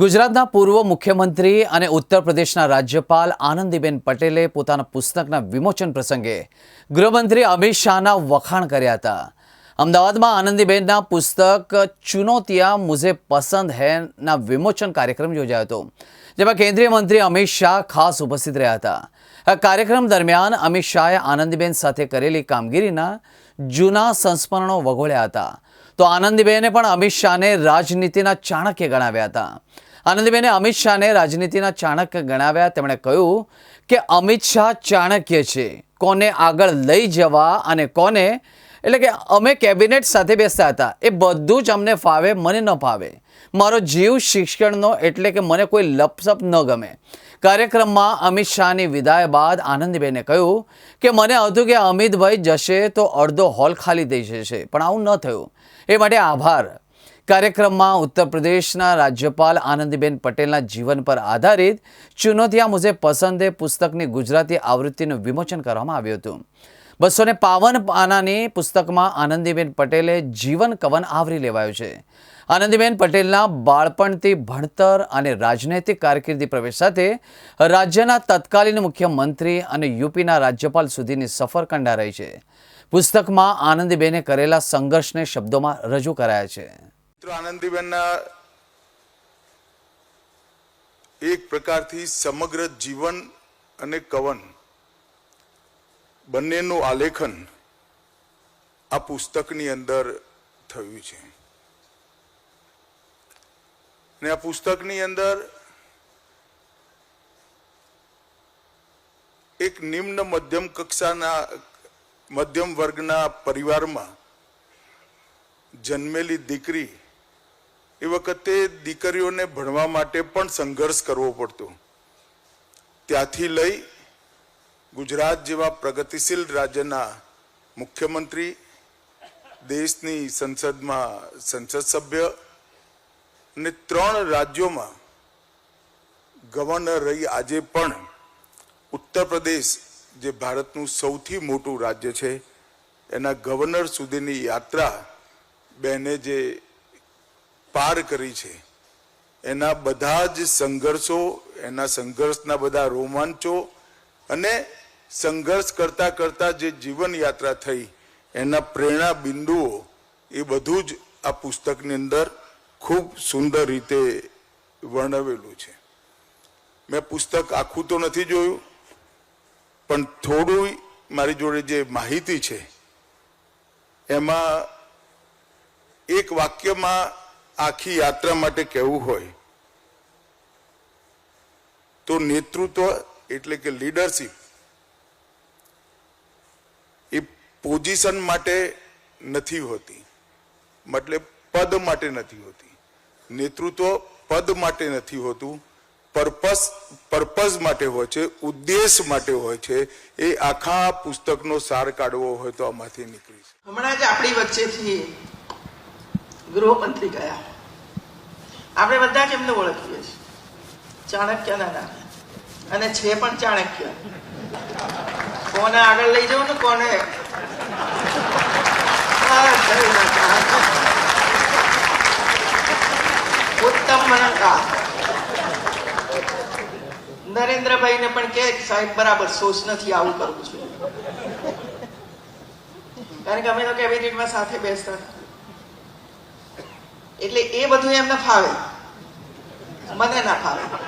ગુજરાતના પૂર્વ મુખ્યમંત્રી અને ઉત્તર પ્રદેશના રાજ્યપાલ આનંદીબેન પટેલે પોતાના પુસ્તકના વિમોચન પ્રસંગે ગૃહમંત્રી અમિત શાહના વખાણ કર્યા હતા. અમદાવાદમાં આનંદીબેનના પુસ્તક ચુનૌતિયા મુઝે પસંદ હૈના વિમોચન કાર્યક્રમ યોજાયો હતો, જેમાં કેન્દ્રીય મંત્રી અમિત શાહ ખાસ ઉપસ્થિત રહ્યા હતા. આ કાર્યક્રમ દરમિયાન અમિત શાહે આનંદીબેન સાથે કરેલી કામગીરીના જૂના સંસ્મરણો વગોળ્યા હતા. તો આનંદીબેને પણ અમિત શાહને રાજનીતિના ચાણક્ય ગણાવ્યા હતા. આનંદીબેને અમિત શાહને રાજનીતિના ચાણક્ય ગણાવ્યા. તેમણે કહ્યું કે અમિત શાહ ચાણક્ય છે. કોને આગળ લઈ જવા અને કોને? એટલે કે અમે કેબિનેટ સાથે બેસતા હતા. એ બધું જ અમને ફાવે, મને ન ફાવે. મારો જીવ શિક્ષણનો એટલે કે મને કોઈ લપસપ ન ગમે. કાર્યક્રમમાં અમિત શાહની વિદાય બાદ આનંદીબેને કહ્યું કે મને હતું કે અમિતભાઈ જશે તો અડધો હોલ ખાલી થઈ જશે. પણ આવું ન થયું. એ માટે આભાર. કાર્યક્રમમાં ઉત્તર પ્રદેશના રાજ્યપાલ આનંદીબેન પટેલના જીવન પર આધારિત ચુનૌતિયા મુજબ પસંદે પુસ્તકની ગુજરાતી આવૃત્તિનું વિમોચન કરવામાં આવ્યું હતું. બસો ને પાવન પાનાની પુસ્તકમાં આનંદીબેન પટેલે જીવન કવન આવરી લેવાયું છે. આનંદીબેન પટેલના બાળપણથી ભણતર અને રાજનૈતિક કારકિર્દી પ્રવેશ સાથે રાજ્યના તત્કાલીન મુખ્યમંત્રી અને યુપીના રાજ્યપાલ સુધીની સફર કંડારાઈ છે. પુસ્તકમાં આનંદીબેને કરેલા સંઘર્ષને શબ્દોમાં રજૂ કરાયા છે. એક પ્રકારથી સમગ્ર જીવન અને કવન બંનેનું આલેખન આ પુસ્તકની અંદર થયું છે. અને આ પુસ્તકની અંદર એક નિમ્ન મધ્યમ કક્ષાના, મધ્યમ વર્ગના પરિવારમાં જન્મેલી દીકરી એ વખતે દીકરીઓને ભણવા માટે પણ સંઘર્ષ કરવો પડતો. ત્યાંથી લઈ ગુજરાત જેવા પ્રગતિશીલ રાજ્યના મુખ્યમંત્રી, દેશની સંસદમાં સંસદ સભ્ય અને ત્રણ રાજ્યોમાં ગવર્નર રહી આજે પણ ઉત્તર પ્રદેશ, જે ભારતનું સૌથી મોટું રાજ્ય છે, એના ગવર્નર સુધીની યાત્રા બેને જે પાર કરી છે, એના બધા જ સંઘર્ષો, એના સંઘર્ષના બધા રોમાંચો અને સંઘર્ષ કરતા કરતા જે જીવન યાત્રા થઈ, એના પ્રેરણા બિંદુઓ એ બધું જ આ પુસ્તકની અંદર ખૂબ સુંદર રીતે વર્ણવેલું છે. મેં પુસ્તક આખું તો નથી જોયું, પણ થોડું મારી જોડે જે માહિતી છે, એમાં એક વાક્યમાં આખી યાત્રા માટે કહેવું હોય, તો નેતૃત્વ એટલે કે લીડરશિપ એ પોઝિશન માટે નથી હોતી. મતલબ પદ માટે નથી હોતી. નેતૃત્વ પદ માટે નથી હોતું. પર્પસ, પર્પઝ માટે હોય છે, ઉદ્દેશ માટે હોય છે. એ આખા પુસ્તકનો સાર કાઢવો હોય તો આમાંથી નીકળી છે હમણાં જ આપણી વચ્ચેથી ગૃહમંત્રી ગયા. આપણે બધા જ એમને ઓળખીએ છીએ. ચાણક્યના નામે. અને છે પણ ચાણક્ય. કોને આગળ લઈ જવું ને કોને આ થયું નરેન્દ્રભાઈ ને ઉત્તમ પણ કે, સાહેબ, બરાબર સોચ નથી, આવું કરવું છે. કારણ કે અમે તો કેબિનેટમાં સાથે બેસતા એટલે એ બધું એમને ફાવે. મને ના ફાવે.